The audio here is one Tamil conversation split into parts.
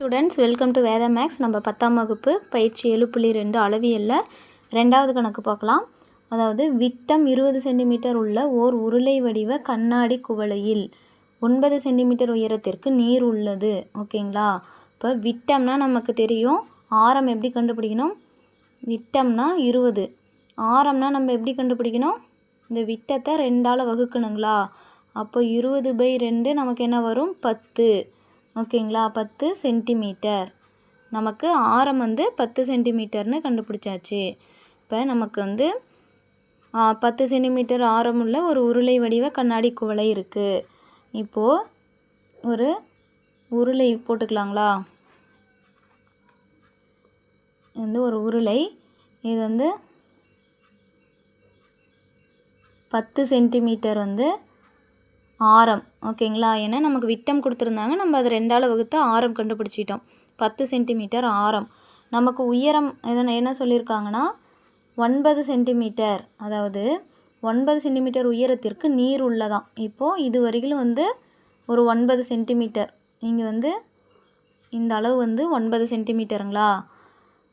Students welcome to Veda maths நம்ம பத்தாம் வகுப்பு பயிற்சி ஏழு புள்ளி ரெண்டு அளவியலில் ரெண்டாவது கணக்கு பார்க்கலாம். அதாவது விட்டம் இருபது சென்டிமீட்டர் உள்ள ஓர் உருளை வடிவ கண்ணாடி குவளையில் ஒன்பது சென்டிமீட்டர் உயரத்திற்கு நீர் உள்ளது. ஓகேங்களா? இப்போ விட்டம்னா நமக்கு தெரியும். ஆரம் எப்படி கண்டுபிடிக்கணும்? விட்டம்னா இருபது. ஆரம்னா நம்ம எப்படி கண்டுபிடிக்கணும்? இந்த விட்டத்தை ரெண்டால் வகுக்கணுங்களா? அப்போ இருபது பை ரெண்டு நமக்கு என்ன வரும்? பத்து. ஓகேங்களா? பத்து சென்டிமீட்டர். நமக்கு ஆரம் வந்து பத்து சென்டிமீட்டர்னு கண்டுபிடிச்சாச்சு. இப்போ நமக்கு வந்து பத்து சென்டிமீட்டர் ஆரமுள்ள ஒரு உருளை வடிவ கண்ணாடி குவளை இருக்குது இப்போது ஒரு உருளை போட்டுக்கலாங்களா? இது வந்து ஒரு உருளை. இது வந்து பத்து சென்டிமீட்டர் வந்து ஆரம் ஓகேங்களா? ஏன்னா நமக்கு விட்டம் கொடுத்துருந்தாங்க. நம்ம அதை ரெண்டால் வகுத்து ஆரம் கண்டுபிடிச்சிட்டோம். பத்து சென்டிமீட்டர் ஆரம். நமக்கு உயரம் எதனா என்ன சொல்லியிருக்காங்கன்னா ஒன்பது சென்டிமீட்டர் அதாவது ஒன்பது சென்டிமீட்டர் உயரத்திற்கு நீர் உள்ளதாம் இப்போது இது வரையிலும் வந்து ஒரு ஒன்பது சென்டிமீட்டர். இங்கே வந்து இந்த அளவு வந்து ஒன்பது சென்டிமீட்டருங்களா?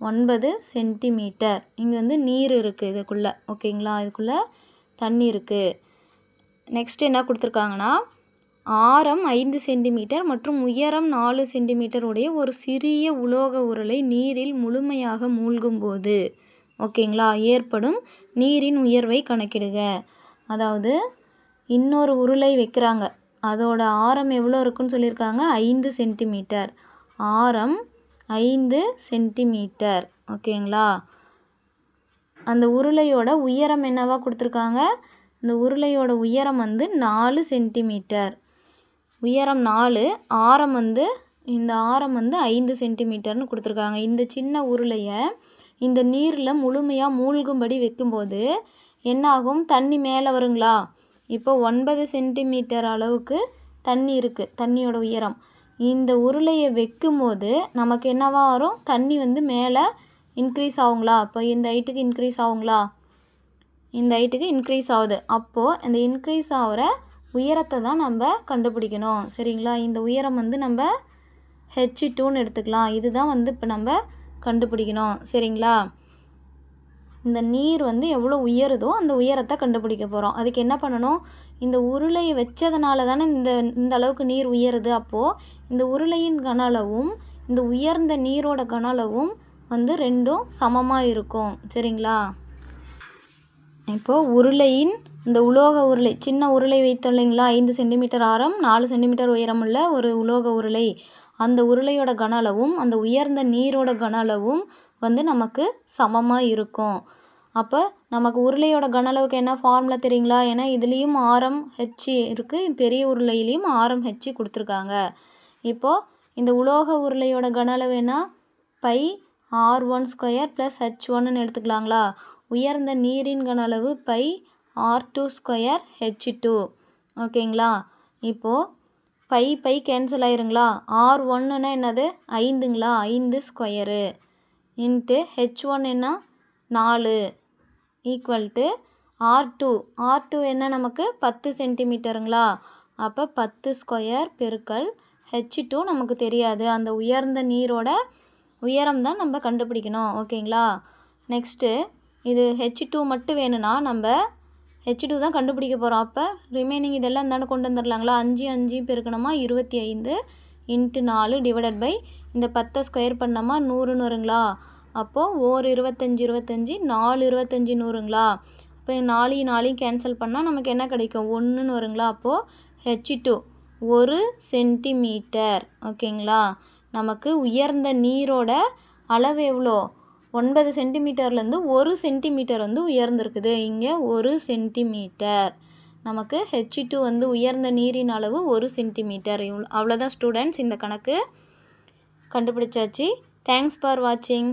ஒன்பது சென்டிமீட்டர். இங்கே வந்து நீர் இருக்குது இதுக்குள்ளே. ஓகேங்களா? இதுக்குள்ளே தண்ணி இருக்குது நெக்ஸ்ட் என்ன கொடுத்துருக்காங்கன்னா ஆரம் ஐந்து சென்டிமீட்டர் மற்றும் உயரம் நாலு சென்டிமீட்டர் உடைய ஒரு சிறிய உலோக உருளை நீரில் முழுமையாக மூழ்கும்போது ஓகேங்களா? ஏற்படும் நீரின் உயர்வை கணக்கிடுக. அதாவது இன்னொரு உருளை வைக்கிறாங்க. அதோட ஆரம் எவ்வளோ இருக்குன்னு சொல்லியிருக்காங்க? ஐந்து சென்டிமீட்டர். ஆரம் ஐந்து சென்டிமீட்டர். ஓகேங்களா? அந்த உருளையோட உயரம் என்னவா கொடுத்துருக்காங்க? இந்த உருளையோட உயரம் வந்து நாலு சென்டிமீட்டர். உயரம் நாலு ஆரம் வந்து இந்த ஆரம் வந்து ஐந்து சென்டிமீட்டர்னு கொடுத்துருக்காங்க. இந்த சின்ன உருளையை இந்த நீரில் முழுமையாக மூழ்கும்படி வைக்கும்போது என்னாகும்? தண்ணி மேலே வருங்களா? இப்போ ஒன்பது சென்டிமீட்டர் அளவுக்கு தண்ணி இருக்குது தண்ணியோட உயரம். இந்த உருளையை வைக்கும்போது நமக்கு என்னவா வரும்? தண்ணி வந்து மேலே இன்க்ரீஸ் ஆகுங்களா? இப்போ இந்த ஹைட்டுக்கு இன்க்ரீஸ் ஆகுங்களா? இந்த ஹைட்டுக்கு இன்க்ரீஸ் ஆகுது. அப்போது இந்த இன்க்ரீஸ் ஆகிற உயரத்தை தான் நம்ம கண்டுபிடிக்கணும். சரிங்களா? இந்த உயரம் வந்து நம்ம ஹெச் டூன்னு எடுத்துக்கலாம். இதுதான் வந்து இப்போ நம்ம கண்டுபிடிக்கணும். சரிங்களா? இந்த நீர் வந்து எவ்வளோ உயருதோ அந்த உயரத்தை கண்டுபிடிக்க போகிறோம் அதுக்கு என்ன பண்ணணும்? இந்த உருளையை வச்சதுனால தானே இந்த இந்த அளவுக்கு நீர் உயருது. அப்போது இந்த உருளையின் கன அளவும் இந்த உயர்ந்த நீரோட கன அளவும் வந்து ரெண்டும் சமமாக இருக்கும். சரிங்களா? இப்போது உருளையின் இந்த உலோக உருளை சின்ன உருளை வைத்தோம் இல்லைங்களா ஐந்து சென்டிமீட்டர் ஆரம் நாலு சென்டிமீட்டர் உயரமுள்ள ஒரு உலோக உருளை. அந்த உருளையோட கன அளவும் அந்த உயர்ந்த நீரோட கன அளவும் வந்து நமக்கு சமமாக இருக்கும். அப்போ நமக்கு உருளையோட கன அளவுக்கு என்ன ஃபார்முலா தெரியுங்களா? ஏன்னா இதுலேயும் ஆரம் ஹெச் இருக்குது பெரிய உருளையிலையும் ஆரம் ஹெச் கொடுத்துருக்காங்க. இப்போது இந்த உலோக உருளையோட கன அளவு என்ன? Pi r one square plus h ஒன்னு எடுத்துக்கலாங்களா? உயர்ந்த நீரின் கன அளவு pi r two square h two ஓகேங்களா இப்போது பை பை கேன்சல் ஆயிருங்களா? ஆர் ஒன்றுனா என்னது? ஐந்துங்களா? ஐந்து ஸ்கொயரு இன்ட்டு ஹெச் ஒன் என்ன? நாலு. Equal to r two r two என்ன நமக்கு? பத்து சென்டிமீட்டருங்களா அப்போ பத்து ஸ்கொயர் பெருக்கல் ஹெச் டூ நமக்கு தெரியாது. அந்த உயர்ந்த நீரோட உயரம் தான் நம்ம கண்டுபிடிக்கணும். ஓகேங்களா நெக்ஸ்ட்டு இது ஹெச் டூ மட்டும் வேணும்னா நம்ம ஹெச் டூ தான் கண்டுபிடிக்க போகிறோம் அப்போ ரிமைனிங் இதெல்லாம் இருந்தாலும் கொண்டு வந்துடலாங்களா அஞ்சு அஞ்சு பெருக்கணுமா? இருபத்தி ஐந்து இன்ட்டு நாலு டிவைடட் பை இந்த பத்தை ஸ்கொயர் பண்ணோமா? நூறுன்னு வருங்களா அப்போது ஓர் இருபத்தஞ்சி இருபத்தஞ்சி நாலு இருபத்தஞ்சி நூறுங்களா? இப்போ நாலையும் நாலையும் கேன்சல் பண்ணால் நமக்கு என்ன கிடைக்கும்? ஒன்றுன்னு வருங்களா அப்போது ஹெச் டூ ஒரு சென்டிமீட்டர் ஓகேங்களா நமக்கு உயர்ந்த நீரோட அளவு எவ்வளோ? ஒன்பது சென்டிமீட்டர்லேருந்து ஒரு சென்டிமீட்டர் வந்து உயர்ந்திருக்குது. இங்கே ஒரு சென்டிமீட்டர். நமக்கு ஹெச் டூ வந்து உயர்ந்த நீரின் அளவு ஒரு சென்டிமீட்டர். இவ்வளோ அவ்வளோதான் ஸ்டூடெண்ட்ஸ் இந்த கணக்கு கண்டுபிடிச்சாச்சு. தேங்க்ஸ் ஃபார் வாட்சிங்